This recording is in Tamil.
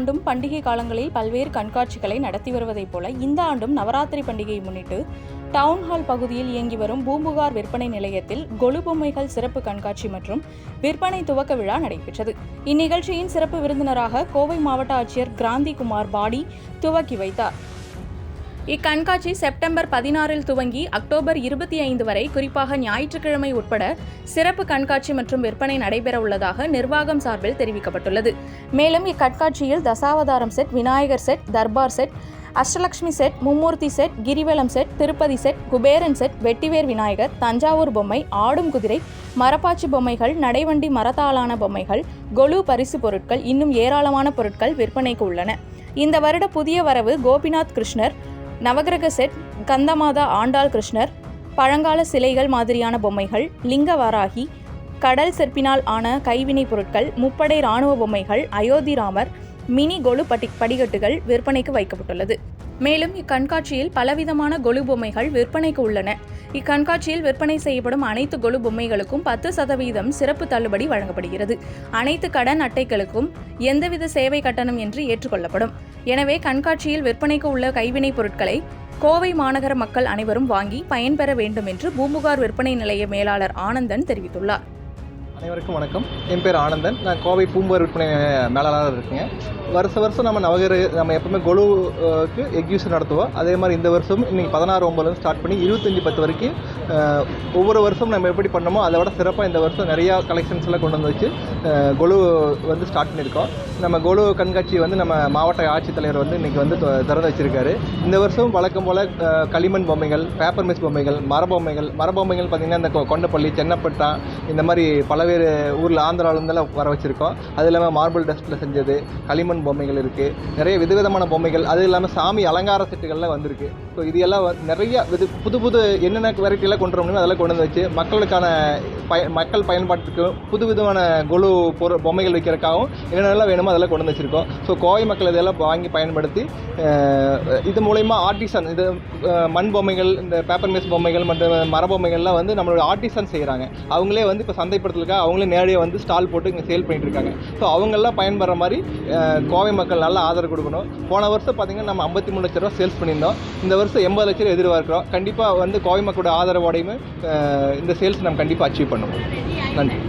ஆண்டும் பண்டிகை காலங்களில் பல்வேறு கண்காட்சிகளை நடத்தி வருவதைப் போல இந்த ஆண்டும் நவராத்திரி பண்டிகையை முன்னிட்டு டவுன்ஹால் பகுதியில் இயங்கி வரும் பூம்புகார் விற்பனை நிலையத்தில் கொலு பொம்மைகள் சிறப்பு கண்காட்சி மற்றும் விற்பனை துவக்க விழா நடைபெற்றது. இந்நிகழ்ச்சியின் சிறப்பு விருந்தினராக கோவை மாவட்ட ஆட்சியர் கிராந்தி குமார் பாடி துவக்கி வைத்தார். இக்கண்காட்சி செப்டம்பர் பதினாறில் துவங்கி அக்டோபர் இருபத்தி ஐந்து வரை குறிப்பாக ஞாயிற்றுக்கிழமை உட்பட சிறப்பு கண்காட்சி மற்றும் விற்பனை நடைபெற உள்ளதாக நிர்வாகம் சார்பில் தெரிவிக்கப்பட்டுள்ளது. மேலும் இக்கண்காட்சியில் Dasavatharam set Vinayakar set Darbar set Ashtalakshmi set Mummoorthy set Girivalam set Tirupati set Kuberan set வெட்டிவேர் விநாயகர் தஞ்சாவூர் பொம்மை ஆடும் குதிரை மரப்பாச்சி பொம்மைகள் நடைவண்டி மரத்தாலான பொம்மைகள் கொலு பரிசு பொருட்கள் இன்னும் ஏராளமான பொருட்கள் விற்பனைக்கு உள்ளன. இந்த வருட புதிய வரவு கோபிநாத் கிருஷ்ணர் நவகிரக செட் கந்தமாதா ஆண்டாள் கிருஷ்ணர் பழங்கால சிலைகள் மாதிரியான பொம்மைகள் லிங்க வாராகி கடல் செற்பினால் ஆன கைவினைப் பொருட்கள் முப்படை இராணுவ பொம்மைகள் அயோத்தி ராமர் மினி கொலு பட்டி படிகட்டுகள் விற்பனைக்கு வைக்கப்பட்டுள்ளது. மேலும் இக்கண்காட்சியில் பலவிதமான கொலு பொம்மைகள் விற்பனைக்கு உள்ளன. இக்கண்காட்சியில் விற்பனை செய்யப்படும் அனைத்து கொலு பொம்மைகளுக்கும் பத்து சதவீதம் சிறப்பு தள்ளுபடி வழங்கப்படுகிறது. அனைத்து கடன் அட்டைகளுக்கும் எந்தவித சேவை கட்டணம் என்று ஏற்றுக்கொள்ளப்படும். எனவே கண்காட்சியில் விற்பனைக்கு உள்ள கைவினைப் பொருட்களை கோவை மாநகர மக்கள் அனைவரும் வாங்கி பயன்பெற வேண்டும் என்று பூம்புகார் விற்பனை நிலைய மேலாளர் ஆனந்தன் தெரிவித்துள்ளார். அனைவருக்கும் வணக்கம். என் பேர் ஆனந்தன். நான் கோவை பூம்பர் விற்பனை மேலாளராக இருக்கேங்க வருஷ வருஷம் நம்ம நவகர நம்ம எப்பவுமே கொலுவுக்கு எக்ஸிபிஷன் நடத்துவோம். அதே மாதிரி இந்த வருஷம் இன்னைக்கு பதினாறு ஒம்பதுலேருந்து ஸ்டார்ட் பண்ணி இருபத்தஞ்சி பத்து வரைக்கும் ஒவ்வொரு வருஷம் நம்ம எப்படி பண்ணோமோ அதை விட சிறப்பாக இந்த வருஷம் நிறையா கலெக்ஷன்ஸ் எல்லாம் கொண்டு வந்து வச்சு கொலு வந்து ஸ்டார்ட் பண்ணியிருக்கோம். நம்ம கொலு கண்காட்சி வந்து நம்ம மாவட்ட ஆட்சித்தலைவர் வந்து இன்றைக்கி வந்து திறந்து வச்சுருக்காரு. இந்த வருஷம் வழக்கம் போல் களிமண் பொம்மைகள் பேப்பர் மிஸ் பொம்மைகள் மரபொம்மைகள் மரபொம்மைகள் பார்த்திங்கன்னா இந்த கொண்டப்பள்ளி சென்னப்பட்டா இந்த மாதிரி பல பல்வேறு ஊரில் ஆந்திராவிலேருந்தெல்லாம் வர வச்சுருக்கோம். அது இல்லாமல் மார்பிள் டஸ்ட்டில் செஞ்சது களிமண் பொம்மைகள் இருக்குது நிறைய விதவிதமான பொம்மைகள் அது இல்லாமல் சாமி அலங்கார செட்டுகள்லாம் வந்திருக்கு. ஸோ இது எல்லாம் நிறைய விது புது புது என்னென்ன வெரைட்டியெல்லாம் கொண்டு வர முடியுமோ அதெல்லாம் கொண்டு வந்து வச்சு மக்களுக்கான பய மக்கள் பயன்பாட்டுக்கு புது விதமான குழு பொருள் பொம்மைகள் வைக்கிறதுக்காகவும் என்னென்னலாம் வேணுமோ அதெல்லாம் கொண்டு வந்து வச்சுருக்கோம். ஸோ கோவை மக்கள் இதெல்லாம் வாங்கி பயன்படுத்தி இது மூலயமா ஆர்டிசன் இது மண் பொம்மைகள் இந்த பேப்பர் மேஸ் பொம்மைகள் மற்றும் மர பொம்மைகள்லாம் வந்து நம்மளோட ஆர்டிசன் செய்கிறாங்க அவங்களே வந்து இப்போ சந்தைப்படுத்தலுக்காக அவங்களே நேரடியாக வந்து ஸ்டால் போட்டு இங்கே சேல் பண்ணிகிட்ருக்காங்க இருக்காங்க. ஸோ அவங்கெல்லாம் பயன்படுற மாதிரி கோவை மக்கள் நல்ல ஆதரவு கொடுக்கணும். போன வருஷம் பார்த்தீங்கன்னா நம்ம ஐம்பத்தி மூணு லட்ச ரூபா சேல்ஸ் பண்ணியிருந்தோம். இந்த வருஷம் எண்பது லட்ச ரூபா எதிர்பார்க்குறோம். கண்டிப்பாக வந்து கோவை மக்களோட ஆதரவோடையுமே இந்த சேல்ஸ் நம்ம கண்டிப்பாக அச்சீவ் பண்ணுவோம். நன்றி.